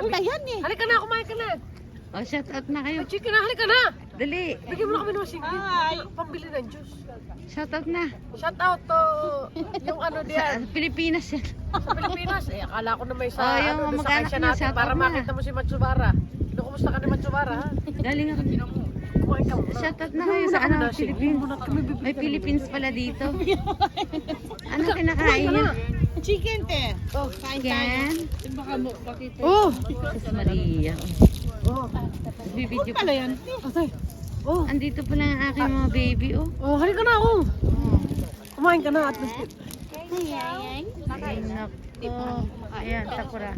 Tangin na, Wala bi- yan eh. Halika na, kumain ka na. Oh, shout out na kayo. Ay, chicken na, halika na. Dali. Bigyan mo na kami ng singin. Hi. Pambili ng juice. Shout out na. Shout out to yung ano Sa diyan Pilipinas yan. sa Pilipinas. Eh, akala ko na may sa, Oh, yung ano, doon sa mag-anak kansya niya, natin shout para out na. makita mo si Matsubara. Ano, kumusta ka ni Matsubara, ha? Galing ako. Kumain ka muna. Shout out na kayo sa ano, bibili May Philippines pala dito. Ano kinakain ka niyo? Na. Chicken te. Oh. Kain tayo. Baka mo, bakit? Oh. Jesus Maria. Oh. Bibidyo Pala yan. Atay. Oh. Andito pala ang aking mga baby, oh. Oh, halika na ako. Kumain ka na at least. Ay, nako. Ayan, sakura.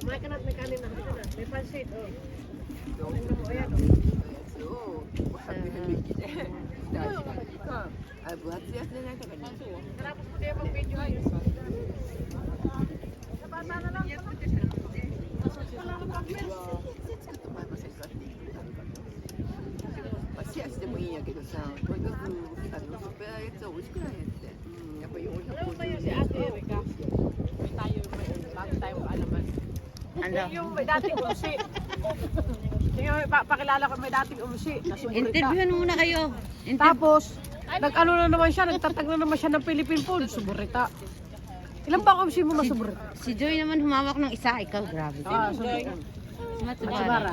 Kumain ka na at may kanin na. Halika na. May pansit. Oh. Tapos mo tayo mag-video ayos. Ano? Yung may dating umsi. Yung pa pakilala ko may dating umsi. Interviewin muna kayo. Inter- Tapos, nag-ano na naman siya, nagtatag na naman siya ng Philippine food. Suburita. Ilan ba umsi mo na suburita? si Joy naman humawak ng isa. Ikaw, grabe. Ah, suburita. Matsubara. Matsubara.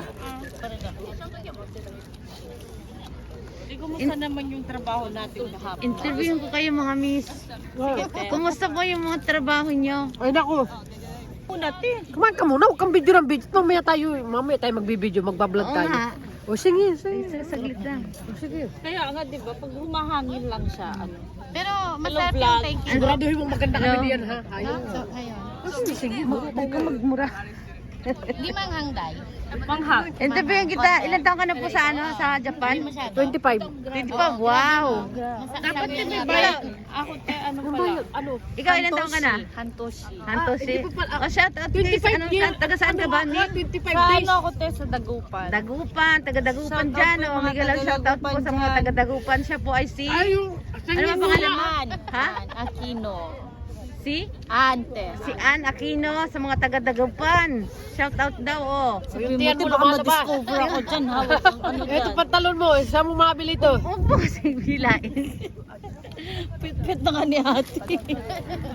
Hindi kumusta naman yung trabaho natin kahapon? Interviewin ko kayo mga miss. Kumusta po yung mga trabaho nyo? Ay naku, Una te. kumain ka muna, huwag kang video ng video. Mamaya tayo, mamaya tayo magbibideo, magbablog Oo tayo. nga. O sige, sige. sa- saglit lang. O, sige. Kaya nga, di ba, pag humahangin lang siya, ano. Pero masarap yung take Siguraduhin mo maganda kami Hello? diyan ha. Ayaw. Sige, sige. Huwag kang magmura. Di manghangday. Manghang. Interviewin kita. Ilan taon ka na po sa ano sa Japan? 25. 25. Wow. Dapat din may bayad. Ako te, ano pala, ano. Ikaw ilan taon ka na? Hantoshi. Hantosi. hindi pa pala- Oh, shout out guys. 25 Anong? Taga saan ka ba? Ano, Nick? 25 Sa days. ano ako te, sa Dagupan. Dagupan. Taga Dagupan dyan. Oh, mga Miguel, taga shout out po sa mga taga Dagupan. Siya po ay si... Ano ba pangalan mo? Ha? Aquino. Si? Ante. Si Ann Aquino sa mga taga Dagupan. Shout out daw oh. Yung Sabi tiyan mo, baka ma-discover ako dyan. Ano Ito dyan. pantalon mo, eh, saan mo mabili ito? Opo, si Bilain. Pit-pit na nga ni ate.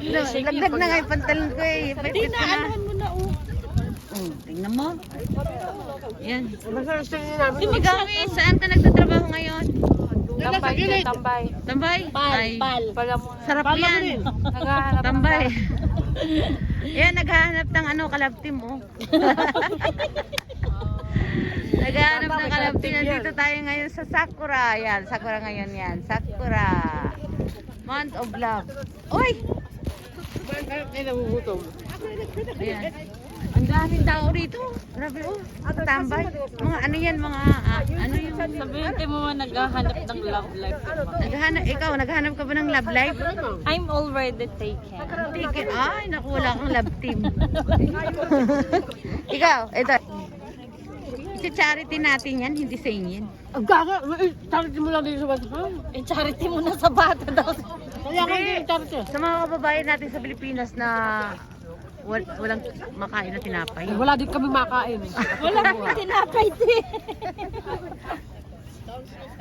Lagdag na nga yung pantalon ko eh. Hindi Pipit na, mo na oh. Oh, tingnan mo. Yan. Sa. Ikaw, eh, saan ka nagtatrabaho ngayon? Tambay, tambay. Tambay? Pal, Ay, pal. Pala mo. sarap Pala mo yan. Naghahanap Tambay. Yan, naghahanap ng ano, kalab team, oh. naghahanap ng kalab team. Nandito tayo ngayon sa Sakura. Yan, Sakura ngayon yan. Sakura. Month of Love. Uy! Kumain kayo, kayo nagugutom. Ayan. Ang daming tao rito. Grabe, oh. Tambay. Mga ano yan, mga, ah, ano yung... Sabihin tayo mo naghahanap ng love life. Naghahanap, ikaw, naghahanap ka ba ng love life? I'm already taken. Tiki, ay, naku, wala kang love team. ikaw, ito. I-charity natin yan, hindi sa inyo. Ang gaga, eh, charity mo lang dito sa bata. Ha? Eh, charity mo na sa bata daw. Kaya ka Hindi. hindi charity. Sa mga kababayan natin sa Pilipinas na wal, walang makain na tinapay. Ay, wala din kami makain. Wala kang tinapay din.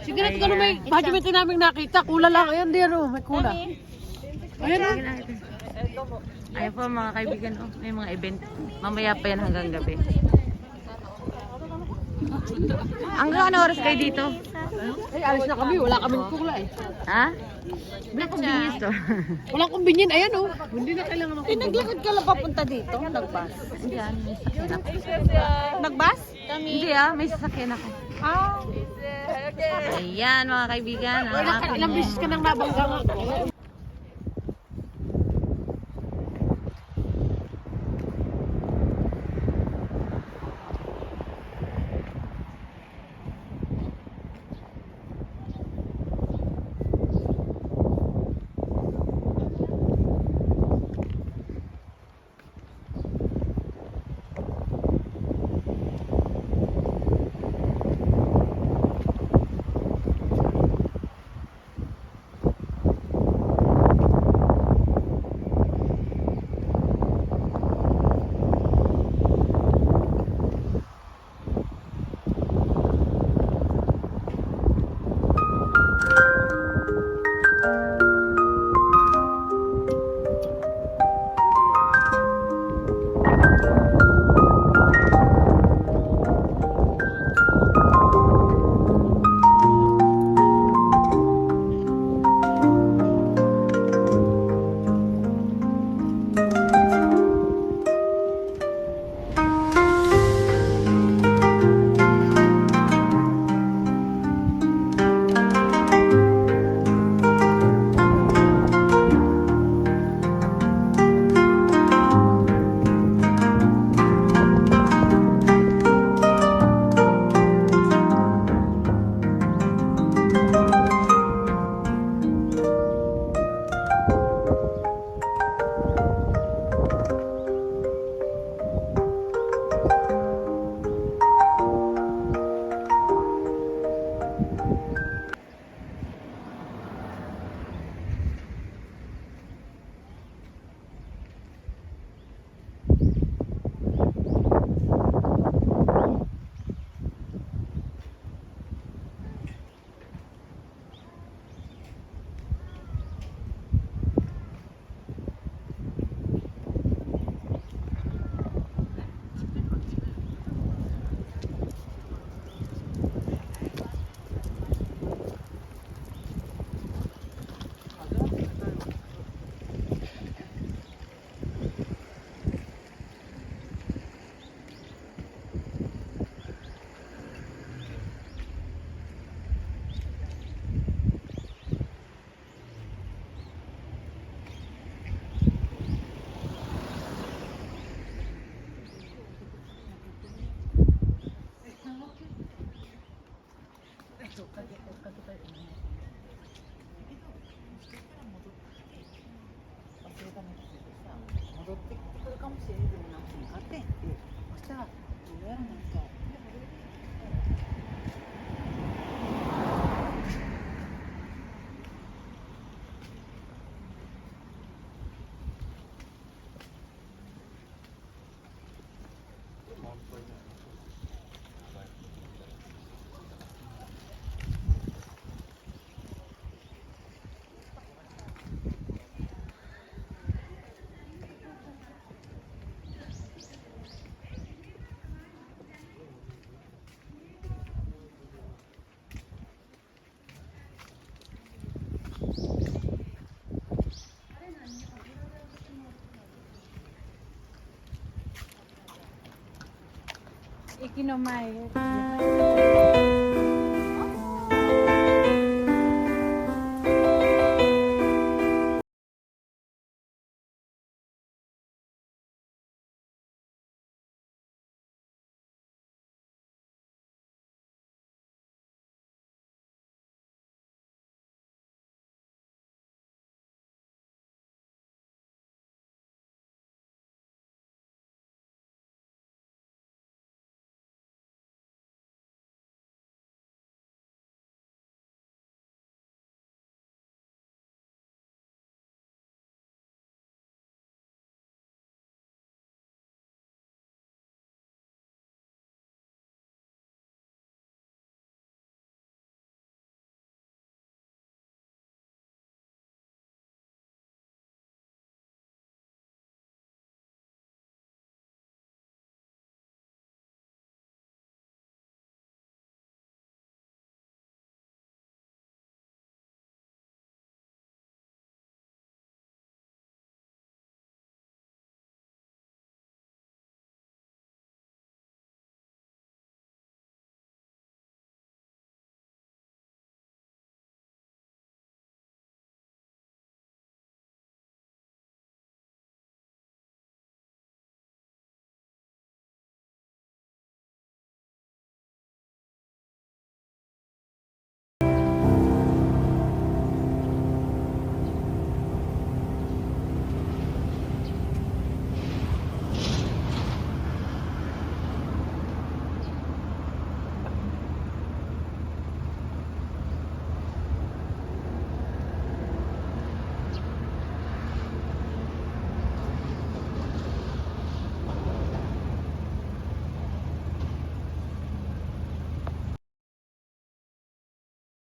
Sige natin kung ano may budget namin nakita. Kula lang. Ayan, di ano, may kula. Ayan na, ito. Ayun po mga kaibigan, oh, may mga event. Mamaya pa yan hanggang gabi. Hanggang ano oras kayo dito? Ay, alis na kami. Wala kaming kula eh. Ha? May convenience store. Walang kumbinyin. Ayan oh. Hindi na kailangan ng Eh, naglakad ka lang papunta dito. Nagbas. Diyan, ako. Nagbas? Hindi ah, may sasakyan ako. Ah. Ayan mga kaibigan. ang Ilang, beses ka nang nabangga nga. かもしれんけどな勝手にそしたらどうやらなんか กินหน่อไม้